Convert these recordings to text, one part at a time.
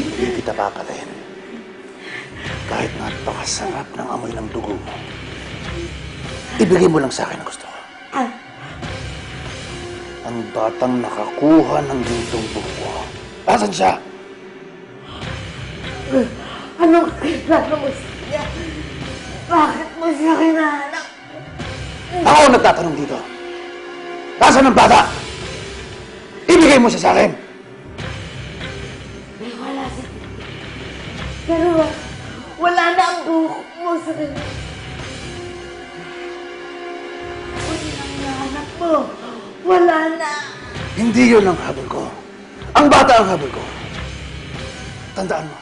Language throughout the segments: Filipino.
kita papatayin. Kahit napakasarap ng amoy ng dugo mo. Ibigay mo lang sa akin ang gusto ko. Ang batang nakakuha ng gintong buko. Asan siya? Anong kailangan mo siya? Bakit mo siya kinahanap? Ako ang nagtatanong dito. Nasaan ang bata? Ibigay mo siya sa akin. Pero wala na ang buhok mo sa kanya. Wala na ang nahanap mo. Wala na. Hindi yun ang habol ko. Ang bata ang habol ko. Tandaan mo.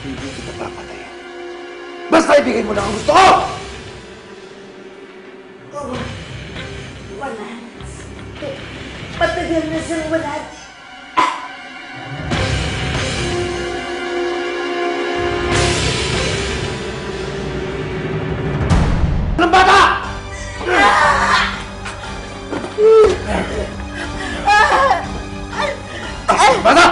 Hindi kita papatayin. Basta ibigay mo lang ang gusto ko! Wala na. Matagal na siyang wala. Anong bata? Bata!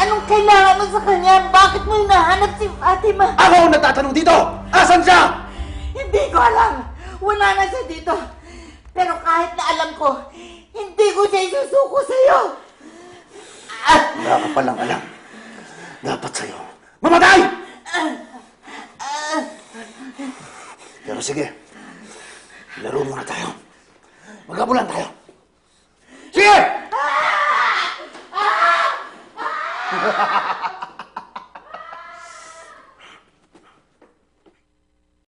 Anong kailangan mo sa kanya? Bakit mo hinahanap si Fatima? Ako ang nagtatanong dito! Asan siya? Hindi ko alam. Wala na siya dito. Pero kahit na alam ko, hindi ko siya isusuko sa'yo. Wala ka palang alam. Dapat sa'yo. Mamatay! Pero sige. Laro muna tayo. Magkabulan tayo. Sige!